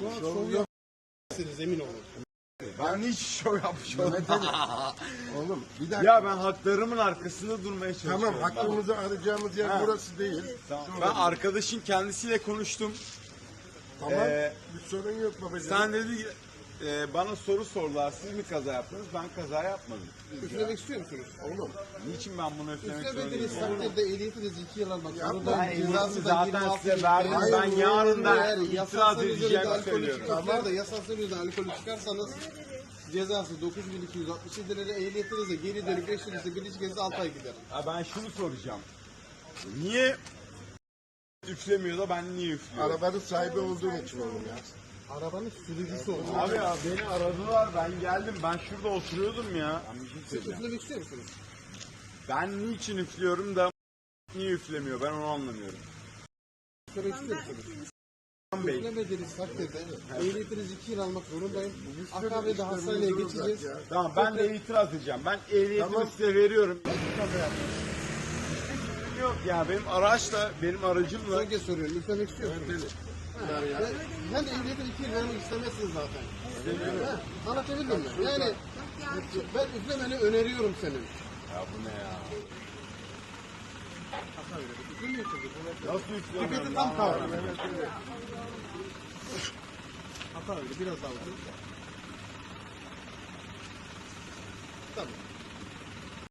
Şu an şov yapıyorsunuz emin olun. Ben hiç şov yapmış. Oğlum bir dakika. Ya ben haklarımın arkasında durmaya çalışıyorum. tamam hakkımızı arayacağımız yer Ha. burası değil. Tamam. Ben arkadaşın kendisiyle konuştum. Tamam. Ee, bir sorun yok babacığım. Sen dedi ki, e, bana soru sordular. Siz mi kaza yaptınız? Ben kaza yapmadım. Üflemek istiyor musunuz? Oğlum Niçin ben bunu üflemek Üflemediğiniz zorundayım? takdirde ehliyetiniz iki yıl almak zorunda. Ben Cezası da zaten 26 size yıl. verdim. Hayır, Ben yarından Eğer itiraz yasal edeceğimi alkolü söylüyorum. çıkarsa da yasal alkolü çıkarsanız cezası 9267 lira ehliyetinize geri dönük eşinizle bir ilişkinize 6 ay gider. Ha, ben şunu soracağım. Niye üflemiyor da ben niye üflüyorum? arabanın sahibi olduğun için oğlum ya. Arabanın sürücüsü oldu. Abi ya beni aradılar ben geldim ben şurada oturuyordum ya. Siz üflemek istiyor musunuz? Ben niçin üflüyorum da niye üflemiyor ben onu anlamıyorum. Üflemek istiyor musunuz? Can Bey Üflemediğiniz takdirde ehliyetiniz 2 yıl almak zorundayım. Akabede hastaneye işlemimiz olacak geçeceğiz. tamam ben de itiraz edeceğim. Ben ehliyetimi Tamam. size veriyorum. Yok ya benim araçla benim aracımla Son kez soruyorum. Üflemek istiyor musunuz? Ha, ben, ben de ehliyetin 2 yıl vermek istemezsiniz zaten. Ha, Anlatabildim mi? Yani ben üflemeni öneriyorum senin. Ya bu ne ya? Nasıl Pipeti üflemiyorum? tam kavram. Hata öyle biraz daha uzun. Tamam.